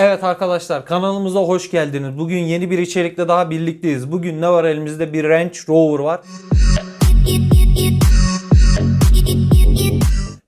Evet arkadaşlar kanalımıza hoş geldiniz. Bugün yeni bir içerikle daha birlikteyiz. Bugün ne var elimizde? Bir Range Rover var.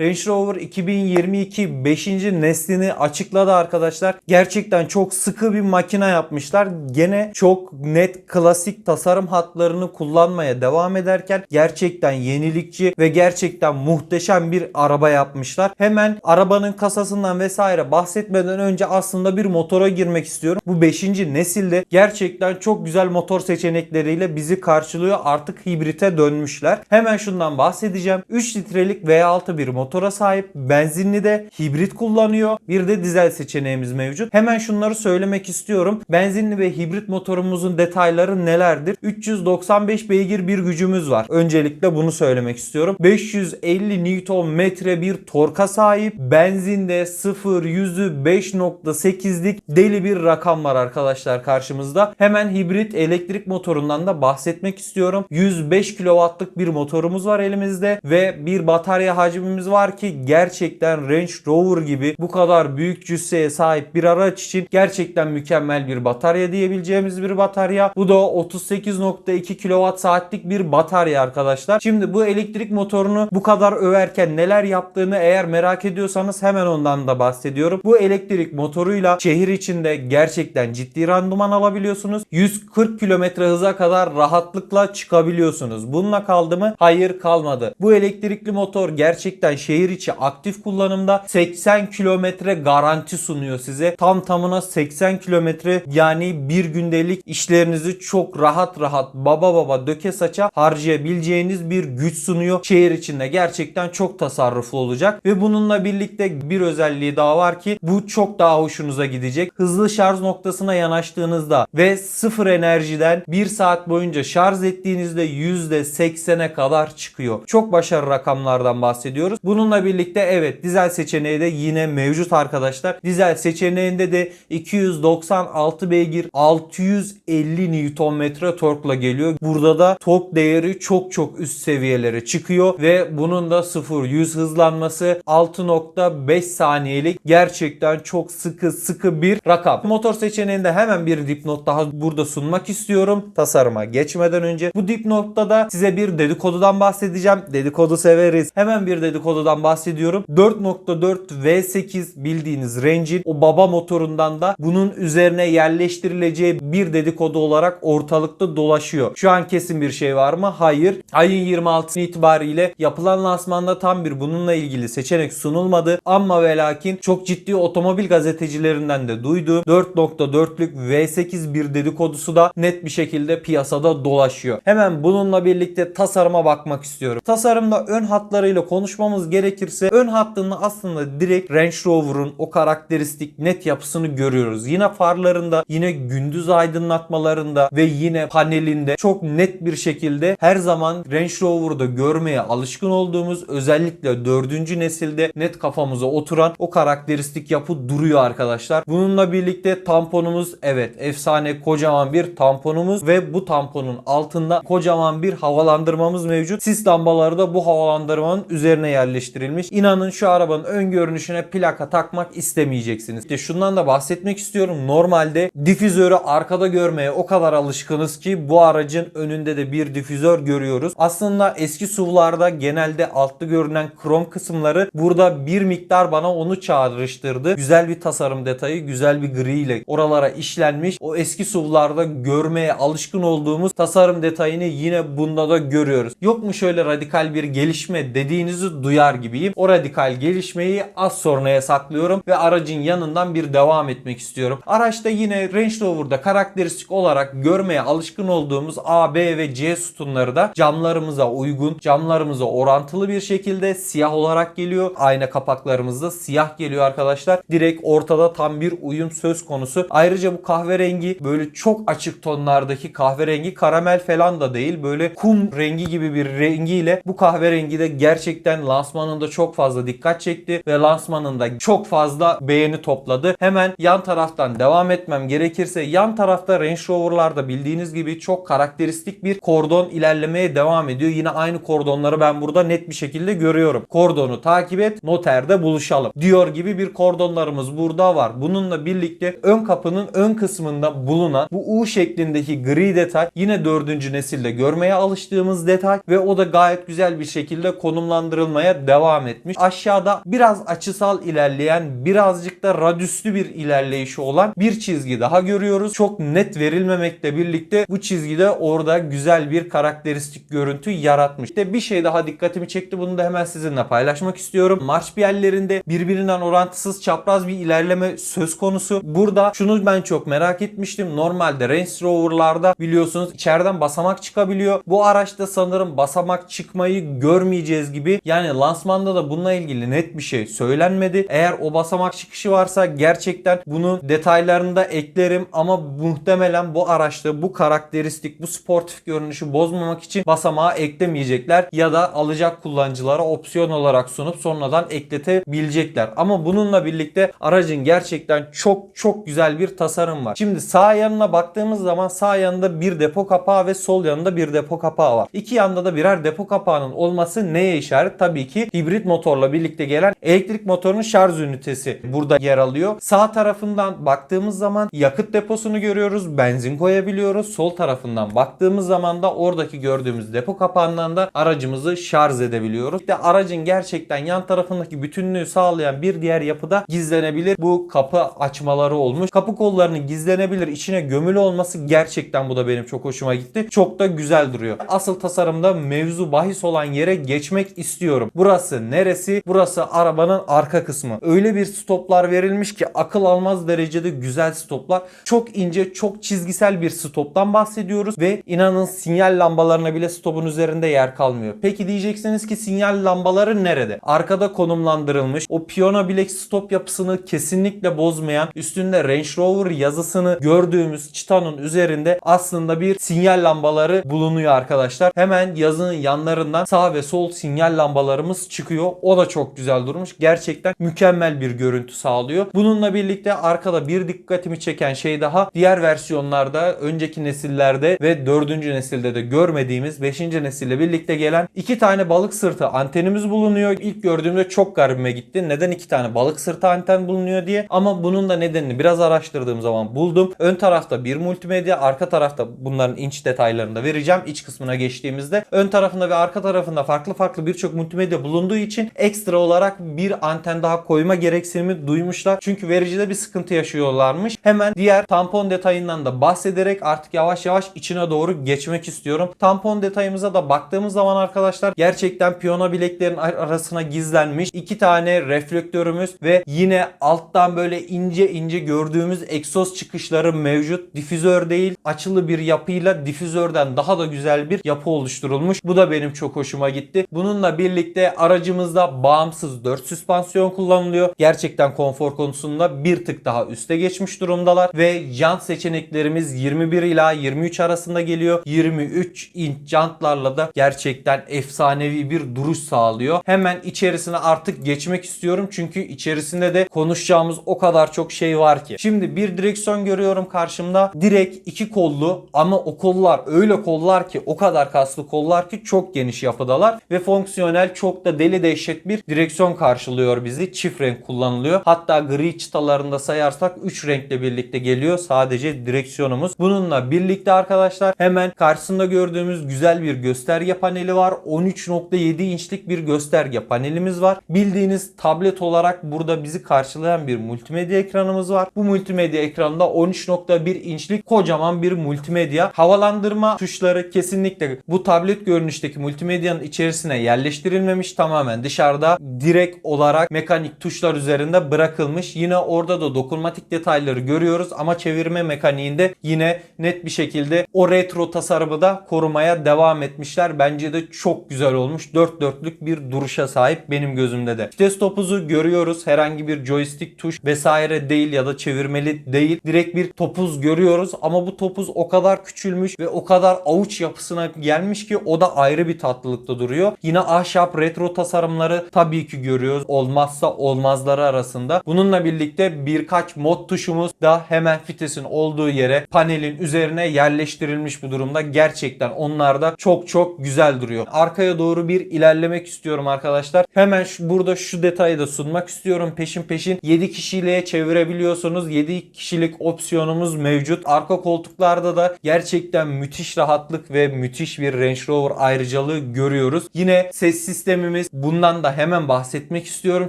Range Rover 2022 5. neslini açıkladı arkadaşlar. Gerçekten çok sıkı bir makine yapmışlar. Gene çok net klasik tasarım hatlarını kullanmaya devam ederken gerçekten yenilikçi ve gerçekten muhteşem bir araba yapmışlar. Hemen arabanın kasasından vesaire bahsetmeden önce aslında bir motora girmek istiyorum. Bu 5. nesilde gerçekten çok güzel motor seçenekleriyle bizi karşılıyor. Artık hibrite dönmüşler. Hemen şundan bahsedeceğim. 3 litrelik V6 bir motora sahip. Benzinli de hibrit kullanıyor. Bir de dizel seçeneğimiz mevcut. Hemen şunları söylemek istiyorum. Benzinli ve hibrit motorumuzun detayları nelerdir? 395 beygir bir gücümüz var. Öncelikle bunu söylemek istiyorum. 550 Nm bir torka sahip. Benzinde 0 yüzü 5.8'lik deli bir rakam var arkadaşlar karşımızda. Hemen hibrit elektrik motorundan da bahsetmek istiyorum. 105 kW'lık bir motorumuz var elimizde ve bir batarya hacmimiz var ki gerçekten Range Rover gibi bu kadar büyük cüsseye sahip bir araç için gerçekten mükemmel bir batarya diyebileceğimiz bir batarya. Bu da 38.2 kWh saatlik bir batarya arkadaşlar. Şimdi bu elektrik motorunu bu kadar överken neler yaptığını eğer merak ediyorsanız hemen ondan da bahsediyorum. Bu elektrik motoruyla şehir içinde gerçekten ciddi randıman alabiliyorsunuz. 140 km hıza kadar rahatlıkla çıkabiliyorsunuz. Bununla kaldı mı? Hayır kalmadı. Bu elektrikli motor gerçekten şehir içi aktif kullanımda 80 kilometre garanti sunuyor size. Tam tamına 80 kilometre yani bir gündelik işlerinizi çok rahat rahat baba baba döke saça harcayabileceğiniz bir güç sunuyor. Şehir içinde gerçekten çok tasarruflu olacak ve bununla birlikte bir özelliği daha var ki bu çok daha hoşunuza gidecek. Hızlı şarj noktasına yanaştığınızda ve sıfır enerjiden 1 saat boyunca şarj ettiğinizde %80'e kadar çıkıyor. Çok başarılı rakamlardan bahsediyoruz. Bununla birlikte evet dizel seçeneği de yine mevcut arkadaşlar. Dizel seçeneğinde de 296 beygir 650 Nm torkla geliyor. Burada da tork değeri çok çok üst seviyelere çıkıyor ve bunun da 0-100 hızlanması 6.5 saniyelik gerçekten çok sıkı sıkı bir rakam. Motor seçeneğinde hemen bir dipnot daha burada sunmak istiyorum. Tasarıma geçmeden önce bu dipnotta da size bir dedikodudan bahsedeceğim. Dedikodu severiz. Hemen bir dedikodudan bahsediyorum. 4.4 V8 bildiğiniz Range'in o baba motorundan da bunun üzerine yerleştirileceği bir dedikodu olarak ortalıkta dolaşıyor. Şu an kesin bir şey var mı? Hayır. Ayın 26 itibariyle yapılan lansmanda tam bir bununla ilgili seçenek sunulmadı. Ama ve lakin çok ciddi otomobil gazetecilerinden de duyduğum 4.4'lük V8 bir dedikodusu da net bir şekilde piyasada dolaşıyor. Hemen bununla birlikte tasarıma bakmak istiyorum. Tasarımda ön hatlarıyla konuşmamız gerekirse ön hattını aslında direkt Range Rover'un o karakteristik net yapısını görüyoruz. Yine farlarında, yine gündüz aydınlatmalarında ve yine panelinde çok net bir şekilde her zaman Range Rover'da görmeye alışkın olduğumuz özellikle 4. nesilde net kafamıza oturan o karakteristik yapı duruyor arkadaşlar. Bununla birlikte tamponumuz evet efsane kocaman bir tamponumuz ve bu tamponun altında kocaman bir havalandırmamız mevcut. Sis lambaları da bu havalandırmanın üzerine yerleştirilmiş. İnanın şu arabanın ön görünüşüne plaka takmak istemeyeceksiniz. İşte şundan da bahsetmek istiyorum. Normalde difüzörü arkada görmeye o kadar alışkınız ki bu aracın önünde de bir difüzör görüyoruz. Aslında eski SUV'larda genelde altta görünen krom kısımları burada bir miktar bana onu çağrıştırdı. Güzel bir tasarım detayı, güzel bir gri ile oralara işlenmiş. O eski SUV'larda görmeye alışkın olduğumuz tasarım detayını yine bunda da görüyoruz. Yok mu şöyle radikal bir gelişme dediğinizi duyar gibiyim. O radikal gelişmeyi az sonraya saklıyorum ve aracın yanından bir devam etmek istiyorum. Araçta yine Range Rover'da karakteristik olarak görmeye alışkın olduğumuz A, B ve C sütunları da camlarımıza uygun, camlarımıza orantılı bir şekilde siyah olarak geliyor. Ayna kapaklarımız da siyah geliyor arkadaşlar. Direkt ortada tam bir uyum söz konusu. Ayrıca bu kahverengi böyle çok açık tonlardaki kahverengi karamel falan da değil. Böyle kum rengi gibi bir rengiyle bu kahverengi de gerçekten lansman lansmanında çok fazla dikkat çekti ve lansmanında çok fazla beğeni topladı. Hemen yan taraftan devam etmem gerekirse yan tarafta Range Rover'larda bildiğiniz gibi çok karakteristik bir kordon ilerlemeye devam ediyor. Yine aynı kordonları ben burada net bir şekilde görüyorum. Kordonu takip et, noterde buluşalım diyor gibi bir kordonlarımız burada var. Bununla birlikte ön kapının ön kısmında bulunan bu U şeklindeki gri detay yine dördüncü nesilde görmeye alıştığımız detay ve o da gayet güzel bir şekilde konumlandırılmaya devam etmiş. Aşağıda biraz açısal ilerleyen birazcık da radüslü bir ilerleyişi olan bir çizgi daha görüyoruz. Çok net verilmemekle birlikte bu çizgide orada güzel bir karakteristik görüntü yaratmış. İşte bir şey daha dikkatimi çekti. Bunu da hemen sizinle paylaşmak istiyorum. Marş bir yerlerinde birbirinden orantısız çapraz bir ilerleme söz konusu. Burada şunu ben çok merak etmiştim. Normalde Range Rover'larda biliyorsunuz içeriden basamak çıkabiliyor. Bu araçta sanırım basamak çıkmayı görmeyeceğiz gibi. Yani lansmanda da bununla ilgili net bir şey söylenmedi. Eğer o basamak çıkışı varsa gerçekten bunu detaylarını da eklerim ama muhtemelen bu araçta bu karakteristik, bu sportif görünüşü bozmamak için basamağı eklemeyecekler ya da alacak kullanıcılara opsiyon olarak sunup sonradan ekletebilecekler. Ama bununla birlikte aracın gerçekten çok çok güzel bir tasarım var. Şimdi sağ yanına baktığımız zaman sağ yanında bir depo kapağı ve sol yanında bir depo kapağı var. İki yanda da birer depo kapağının olması neye işaret? Tabii ki hibrit motorla birlikte gelen elektrik motorunun şarj ünitesi burada yer alıyor. Sağ tarafından baktığımız zaman yakıt deposunu görüyoruz. Benzin koyabiliyoruz. Sol tarafından baktığımız zaman da oradaki gördüğümüz depo kapağından da aracımızı şarj edebiliyoruz. İşte aracın gerçekten yan tarafındaki bütünlüğü sağlayan bir diğer yapıda gizlenebilir. Bu kapı açmaları olmuş. Kapı kollarının gizlenebilir içine gömülü olması gerçekten bu da benim çok hoşuma gitti. Çok da güzel duruyor. Asıl tasarımda mevzu bahis olan yere geçmek istiyorum. Burası neresi? Burası arabanın arka kısmı. Öyle bir stoplar verilmiş ki akıl almaz derecede güzel stoplar. Çok ince, çok çizgisel bir stoptan bahsediyoruz ve inanın sinyal lambalarına bile stopun üzerinde yer kalmıyor. Peki diyeceksiniz ki sinyal lambaları nerede? Arkada konumlandırılmış. O piyano bilek stop yapısını kesinlikle bozmayan, üstünde Range Rover yazısını gördüğümüz çıtanın üzerinde aslında bir sinyal lambaları bulunuyor arkadaşlar. Hemen yazının yanlarından sağ ve sol sinyal lambalarımız çıkıyor. O da çok güzel durmuş. Gerçekten mükemmel bir görüntü sağlıyor. Bununla birlikte arkada bir dikkatimi çeken şey daha diğer versiyonlarda önceki nesillerde ve dördüncü nesilde de görmediğimiz 5. nesille birlikte gelen iki tane balık sırtı antenimiz bulunuyor. İlk gördüğümde çok garibime gitti. Neden iki tane balık sırtı anten bulunuyor diye. Ama bunun da nedenini biraz araştırdığım zaman buldum. Ön tarafta bir multimedya, arka tarafta bunların inç detaylarını da vereceğim iç kısmına geçtiğimizde. Ön tarafında ve arka tarafında farklı farklı birçok multimedya bulunduğu için ekstra olarak bir anten daha koyma gereksinimi duymuşlar. Çünkü vericide bir sıkıntı yaşıyorlarmış. Hemen diğer tampon detayından da bahsederek artık yavaş yavaş içine doğru geçmek istiyorum. Tampon detayımıza da baktığımız zaman arkadaşlar gerçekten piyano bileklerin ar- arasına gizlenmiş iki tane reflektörümüz ve yine alttan böyle ince ince gördüğümüz egzoz çıkışları mevcut. Difüzör değil açılı bir yapıyla difüzörden daha da güzel bir yapı oluşturulmuş. Bu da benim çok hoşuma gitti. Bununla birlikte aracımızda bağımsız 4 süspansiyon kullanılıyor. Gerçekten konfor konusunda bir tık daha üste geçmiş durumdalar ve jant seçeneklerimiz 21 ila 23 arasında geliyor. 23 inç jantlarla da gerçekten efsanevi bir duruş sağlıyor. Hemen içerisine artık geçmek istiyorum çünkü içerisinde de konuşacağımız o kadar çok şey var ki. Şimdi bir direksiyon görüyorum karşımda. Direkt iki kollu ama o kollar öyle kollar ki o kadar kaslı kollar ki çok geniş yapıdalar ve fonksiyonel çok da deli dehşet bir direksiyon karşılıyor bizi. Çift renk kullanılıyor. Hatta gri çıtalarında sayarsak 3 renkle birlikte geliyor sadece direksiyonumuz. Bununla birlikte arkadaşlar hemen karşısında gördüğümüz güzel bir gösterge paneli var. 13.7 inçlik bir gösterge panelimiz var. Bildiğiniz tablet olarak burada bizi karşılayan bir multimedya ekranımız var. Bu multimedya ekranında 13.1 inçlik kocaman bir multimedya. Havalandırma tuşları kesinlikle bu tablet görünüşteki multimedyanın içerisine yerleştirilmemiş. Tamamen dışarıda direkt olarak mekanik tuşlar üzerinde bırakılmış. Yine orada da dokunmatik detayları görüyoruz ama çevirme mekaniğinde yine net bir şekilde o retro tasarımı da korumaya devam etmişler. Bence de çok güzel olmuş. Dört dörtlük bir duruşa sahip benim gözümde de. Vites topuzu görüyoruz. Herhangi bir joystick tuş vesaire değil ya da çevirmeli değil. Direkt bir topuz görüyoruz ama bu topuz o kadar küçülmüş ve o kadar avuç yapısına gelmiş ki o da ayrı bir tatlılıkta duruyor. Yine ahşap retro tasarımları tabii ki görüyoruz. Olmazsa olmazları arasında. Bununla birlikte birkaç mod tuşumuz da hemen fitesin olduğu yere panelin üzerine yerleştirilmiş bu durumda. Gerçekten onlar da çok çok güzel duruyor. Arkaya doğru bir ilerlemek istiyorum arkadaşlar. Hemen şu, burada şu detayı da sunmak istiyorum. Peşin peşin 7 kişiliğe çevirebiliyorsunuz. 7 kişilik opsiyonumuz mevcut. Arka koltuklarda da gerçekten müthiş rahatlık ve müthiş bir Range Rover ayrıcalığı görüyoruz. Yine ses sistemimiz bundan da hemen bahsetmek istiyorum.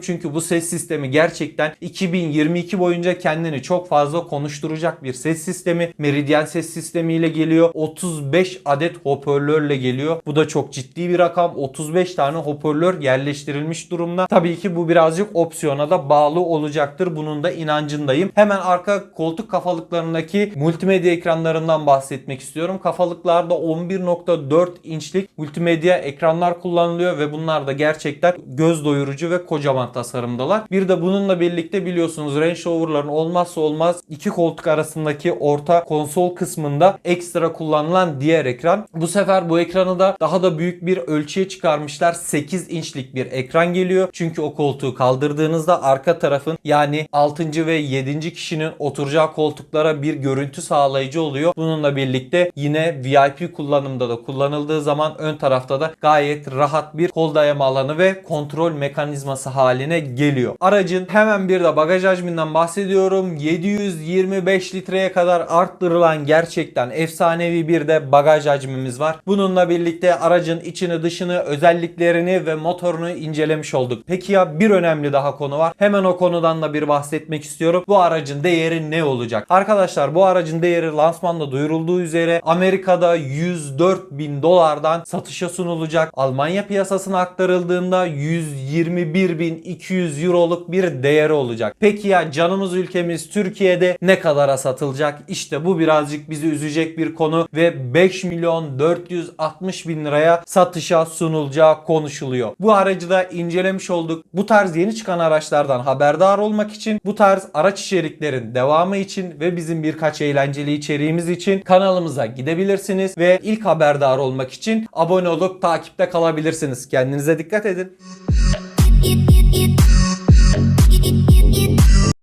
Çünkü bu ses sistemi gerçekten 2022 boyunca kendini çok fazla konuşturacak bir ses sistemi. Meridian ses sistemiyle geliyor. 35 adet hoparlörle geliyor. Bu da çok ciddi bir rakam. 35 tane hoparlör yerleştirilmiş durumda. Tabii ki bu birazcık opsiyona da bağlı olacaktır. Bunun da inancındayım. Hemen arka koltuk kafalıklarındaki multimedya ekranlarından bahsetmek istiyorum. Kafalıklarda 11.4 inçlik multimedya ekranlar kullanılıyor ve bunlar da gerçekten göz doyurucu ve kocaman tasarımdalar. Bir de bununla birlikte biliyorsunuz Range Rover'ların olmazsa olmaz iki koltuk arasındaki orta konsol kısmında ekstra kullanılan diğer ekran. Bu sefer bu ekranı da daha da büyük bir ölçüye çıkarmışlar. 8 inçlik bir ekran geliyor. Çünkü o koltuğu kaldırdığınızda arka tarafın yani 6. ve 7. kişinin oturacağı koltuklara bir görüntü sağlayıcı oluyor. Bununla birlikte yine VIP kullanımda da kullanıldığı zaman ön tarafta da gayet rahat bir kol dayama alanı ve kontrol mekanizması haline geliyor. Aracın hemen bir de bagaj hacminden bahsediyorum. 725 litreye kadar arttırılan gerçekten efsanevi bir de bagaj hacmimiz var. Bununla birlikte aracın içini dışını özelliklerini ve motorunu incelemiş olduk. Peki ya bir önemli daha konu var. Hemen o konudan da bir bahsetmek istiyorum. Bu aracın değeri ne olacak? Arkadaşlar bu aracın değeri lansmanda duyurulduğu üzere Amerika'da 104 bin dolardan satışa sunulacak. Almanya piyasasına aktarıldığında 121.200 euroluk bir değeri olacak. Peki ya canımız ülkemiz Türkiye'de ne kadara satılacak? İşte bu birazcık bizi üzecek bir konu ve 5 milyon 460 bin liraya satışa sunulacağı konuşuluyor. Bu aracı da incelemiş olduk. Bu tarz yeni çıkan araçlardan haberdar olmak için, bu tarz araç içeriklerin devamı için ve bizim birkaç eğlenceli içeriğimiz için kanalımıza gidebilirsiniz ve ilk haberdar olmak için abone olup takipte kalabilirsiniz. Kendinize dikkat edin.